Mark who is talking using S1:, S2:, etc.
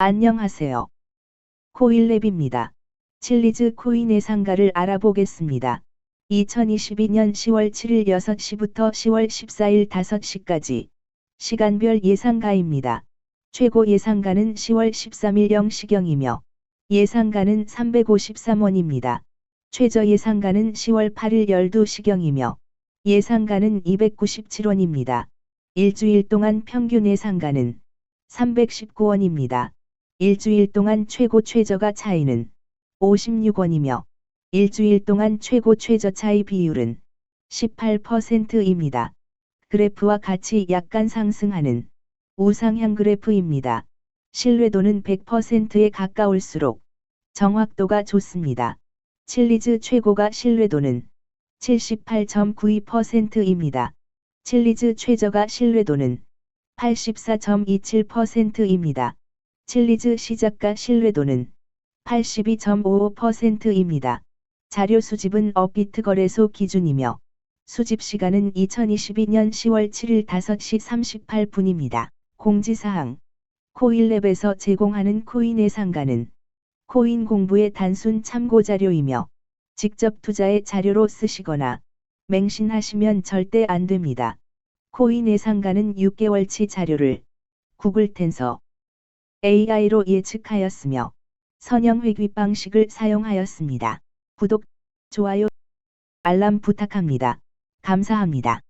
S1: 안녕하세요. 코일랩입니다. 칠리즈 코인 예상가를 알아보겠습니다. 2022년 10월 7일 6시부터 10월 14일 5시까지 시간별 예상가입니다. 최고 예상가는 10월 13일 0시경이며 예상가는 353원입니다. 최저 예상가는 10월 8일 12시경이며 예상가는 297원입니다. 일주일 동안 평균 예상가는 319원입니다. 일주일 동안 최고 최저가 차이는 56원이며 일주일 동안 최고 최저 차이 비율은 18%입니다. 그래프와 같이 약간 상승하는 우상향 그래프입니다. 신뢰도는 100%에 가까울수록 정확도가 좋습니다. 칠리즈 최고가 신뢰도는 78.92%입니다. 칠리즈 최저가 신뢰도는 84.27%입니다. 칠리즈 시작가 신뢰도는 82.55%입니다. 자료 수집은 업비트 거래소 기준이며 수집 시간은 2022년 10월 7일 5시 38분입니다. 공지사항 코일랩에서 제공하는 코인 예상가는 코인 공부의 단순 참고 자료이며 직접 투자의 자료로 쓰시거나 맹신하시면 절대 안 됩니다. 코인 예상가는 6개월치 자료를 구글 텐서 AI로 예측하였으며 선형 회귀 방식을 사용하였습니다. 구독, 좋아요, 알람 부탁합니다. 감사합니다.